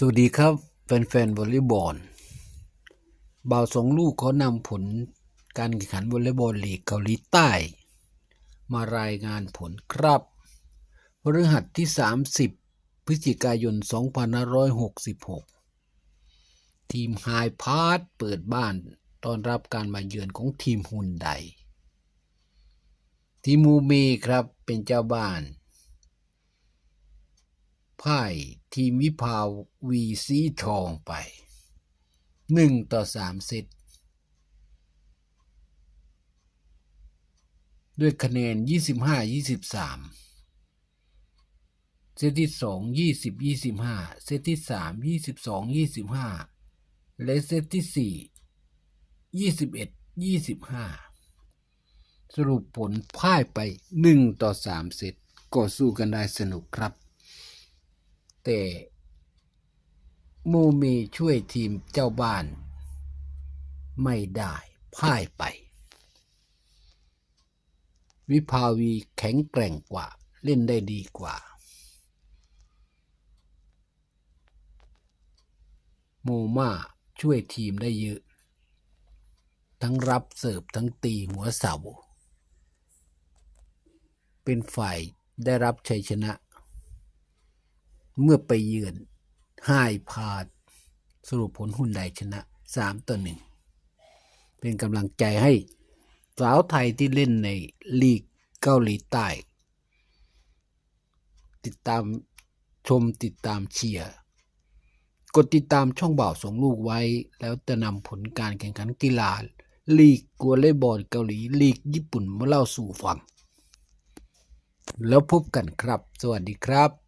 สวัสดีครับ แฟนๆวอลเลย์บอลบ่าวสองลูกเขานำผลการแข่งขันวอลเลย์บอลลีกเกาหลีใต้ มารายงานผลครับพฤหัสที่ 30 พฤศจิกายน 2566 ทีมไฮพาร์ตเปิดบ้านต้อนรับการมาเยือนของทีมฮุนไดทีมมูเมครับเป็นเจ้าบ้าน พ่ายทีมวิภาวีซีทองไปหนึ่งต่อสามเซตด้วยคะแนนยี่สิบห้ายี่สิบสามเซตที่สองยี่สิบยี่สิบห้าเซตที่สามยี่สิบสองยี่สิบห้าและเซตที่สี่ยี่สิบเอ็ดยี่สิบห้าสรุปผลพ่ายไปหนึ่งต่อสามเซตก็สู้กันได้สนุกครับ แต่โมเมช่วยทีมเจ้าบ้าน ไม่ได้พ่ายไป วิภาวีแข็งแกร่งกว่า เล่นได้ดีกว่า โมมาช่วยทีมได้เยอะ ทั้งรับเสิร์ฟทั้งตีหัวเสาเป็นฝ่ายได้รับชัยชนะ เมื่อไปเยือนไฮพาดสรุปผลหุ้นใดชนะสามต่อหนึ่งเป็นกำลังใจให้สาวไทยที่เล่นในลีกเกาหลีใต้ ติดตามชมติดตามเชียร์กดติดตามช่องบ่าวสองลูกไว้ แล้วจะนำผลการแข่งขันกีฬาลีกกัวเล่บอลเกาหลีลีกญี่ปุ่นมาเล่าสู่ฟัง แล้วพบกันครับ สวัสดีครับ